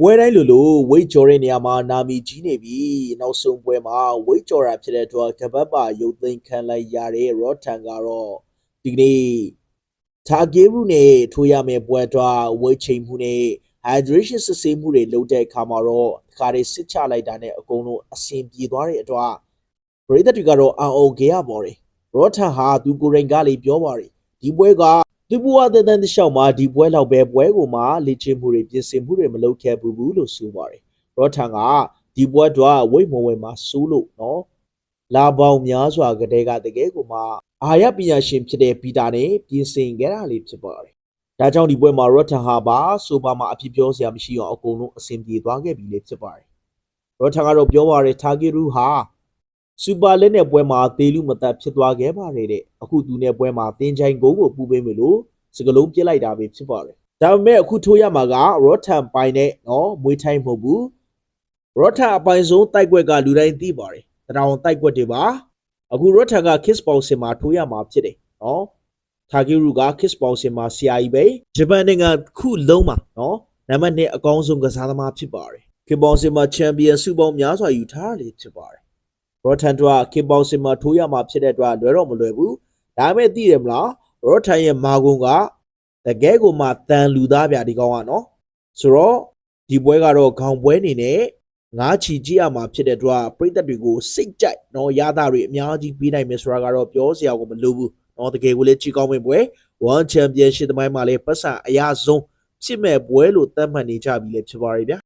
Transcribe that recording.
ပွဲတိုင်းလိုလိုဝိတ်ကြော်တဲ့နေရာမှာနာမည်ကြီးနေပြီနောက်ဆုံးပွဲမှာဝိတ်ကြော်တာဖြစ်တဲ့အတွက်ကပတ်ပါရုပ်သိမ်းခံလိုက်ရတဲ့ရော့ထန်ကတော့ဒီကနေ့တာဂေရုနဲ့ထိုးရမယ့်ပွဲအတွက်ဝိတ်ချိန်မှုနဲ့ hydration စစ်ဆေးမှုတွေလုပ်တဲ့အခါမှာတော့ဒီခါလေးစစ်ချလိုက်တာနဲ့အကုန်လုံးအဆင်ပြေသွားတဲ့အတွက်ပရိသတ်တွေကတော့အံ့ဩခဲ့ရပါတယ်ရော့ထန်ဟာသူကိုယ်တိုင်ကလေးပြောပါတယ်ဒီပွဲက သူဘဝတသက်တစ်လျှောက်မှာဒီပွဲလောက်ပဲပွဲကိုမှလေ့ကျင့်မှုတွေပြင်ဆင်မှုတွေမလုပ်ခဲ့ဘူးဘူးလို့ဆိုပါတယ်။ရောထန်ကဒီပွဲတော့ဝိတ်မဝဲမှာစိုးလို့နော်။လာပေါင်းများစွာကတဲ့ကတကယ်ကိုမှအာရပညာရှင်ဖြစ်တဲ့ပီတာနဲ့ပြင်ဆင်ခဲ့တာလေးဖြစ်ပါတယ်။ဒါကြောင့်ဒီပွဲမှာရောထန်ဟာပါဆိုပါမှာအဖြစ်ပြောစရာမရှိအောင်အကုန်လုံးအဆင်ပြေသွားခဲ့ပြီလေဖြစ်ပါတယ်။ရောထန်ကတော့ပြောပါရယ်တာဂီရူဟာ စူပါလက်နဲ့ပွဲမှာသေလူမသက်ဖြစ်သွားခဲ့ပါတယ်တဲ့အခုသူနဲ့ပွဲမှာသင်ချိုင်းကိုကိုပူပေးမယ်လို့စကလုံးပြစ်လိုက်တာပဲဖြစ်ပါတယ်ဒါပေမဲ့အခုထိုးရမှာကရော့ထန်ပိုင်နဲ့နော်မွေးထိုင်းမဟုတ်ဘူးရော့ထန်အပိုင်ဆုံးတိုက်ကွက်ကလူတိုင်းသိပါတယ်တရောင်တိုက်ကွက်တွေပါအခုရော့ထန်က kiss ပေါင်စင်မှာထိုးရမှာဖြစ်တယ်နော်တာဂီရူက kiss ပေါင်စင်မှာဆရာကြီးပဲဂျပန်နိုင်ငံခုလုံးမှာနော်နံပါတ်1အကောင်းဆုံးကစားသမားဖြစ်ပါတယ်ခေပေါင်စင်မှာချန်ပီယံစုပေါင်းများစွာယူထားတယ်ဖြစ်ပါတယ် ရော့ထန်တို့ကခေပေါင်စင်မှာထိုးရမှာဖြစ်တဲ့အတွက်လွယ်တော့မလွယ်ဘူးဒါပေမဲ့သိတယ်မလားရော့ထန်ရဲ့မာကုံကတကယ်ကိုမှတန်လူသားဗျာဒီကောင်ကနော်ဆိုတော့ဒီပွဲကတော့ခေါင်ပွဲနေနဲ့ငါးချီကြည့်ရမှာဖြစ်တဲ့အတွက်ပရိသတ်တွေကိုစိတ်ကြိုက်နော်ရတာတွေအများကြီးပြီးနိုင်မယ်ဆိုတာကတော့ပြောစရာကိုမလိုဘူးနော်တကယ်ကိုလည်းကြည့်ကောင်းမယ့်ပွဲ World Championship တမိုင်းမှာလည်းပတ်စံအရဆုံးဖြစ်မဲ့ပွဲလို့သတ်မှတ်နေကြပြီလေဖြစ်ပါရဲ့ဗျာ